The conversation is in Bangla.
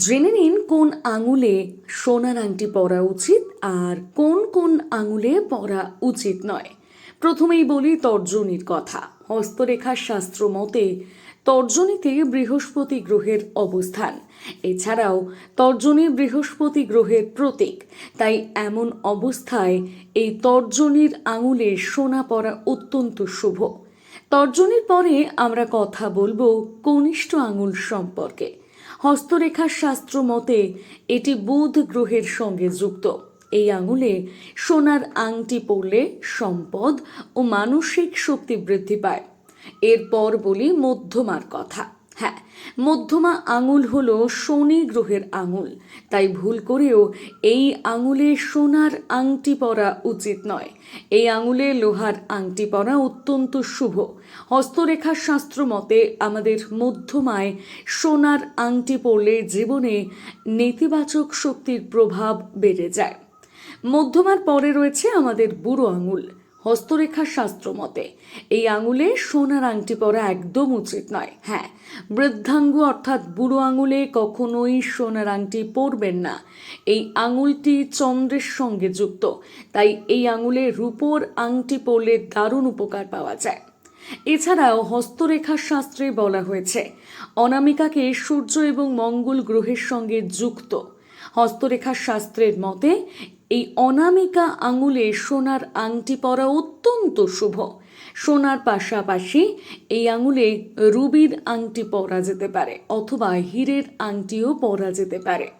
জেনে নিন কোন আঙুলে সোনার আংটি পরা উচিত আর কোন কোন আঙুলে পরা উচিত নয়। প্রথমেই বলি তর্জনীর কথা। হস্তরেখার শাস্ত্র মতে তর্জনীতে বৃহস্পতি গ্রহের অবস্থান। এছাড়াও তর্জনী বৃহস্পতি গ্রহের প্রতীক। তাই এমন অবস্থায় এই তর্জনীর আঙুলে সোনা পরা অত্যন্ত শুভ। তর্জনীর পরে আমরা কথা বলব কনিষ্ঠ আঙুল সম্পর্কে। হস্তরেখার শাস্ত্র মতে, এটি বুধ গ্রহের সঙ্গে যুক্ত। এই আঙুলে সোনার আংটি পরলে সম্পদ ও মানসিক শক্তি বৃদ্ধি পায়। এরপর বলি মধ্যমার কথা। হ্যাঁ মধ্যমা আঙুল হলো শনি গ্রহের আঙুল। তাই ভুল করেও এই আঙুলে সোনার আংটি পরা উচিত নয়। এই আঙুলে লোহার আংটি পরা অত্যন্ত শুভ। হস্তরেখার শাস্ত্র মতে আমাদের মধ্যমায় সোনার আংটি পরলে জীবনে নেতিবাচক শক্তির প্রভাব বেড়ে যায়। মধ্যমার পরে রয়েছে আমাদের বুড়ো আঙুল। হস্তরেখার শাস্ত্র মতে, এই আঙুলে সোনার আংটি পরা একদম উচিত নয়। হ্যাঁ বৃদ্ধাঙ্গু অর্থাৎ বুড়ো আঙুলে কখনোই সোনার আংটি পরবেন না। এই আঙুলটি চন্দ্রের সঙ্গে যুক্ত, তাই এই আঙুলে রূপোর আংটি পরলে দারুণ উপকার পাওয়া যায়। এছাড়াও হস্তরেখার শাস্ত্রে বলা হয়েছে, অনামিকাকে সূর্য এবং মঙ্গল গ্রহের সঙ্গে যুক্ত হস্তরেখার শাস্ত্রের মতে, এই অনামিকা আঙুলে সোনার আংটি পরা অত্যন্ত শুভ। সোনার পাশাপাশি এই আঙুলে রুবির আংটি পরা যেতে পারে, অথবা হীরের আংটিও পরা যেতে পারে।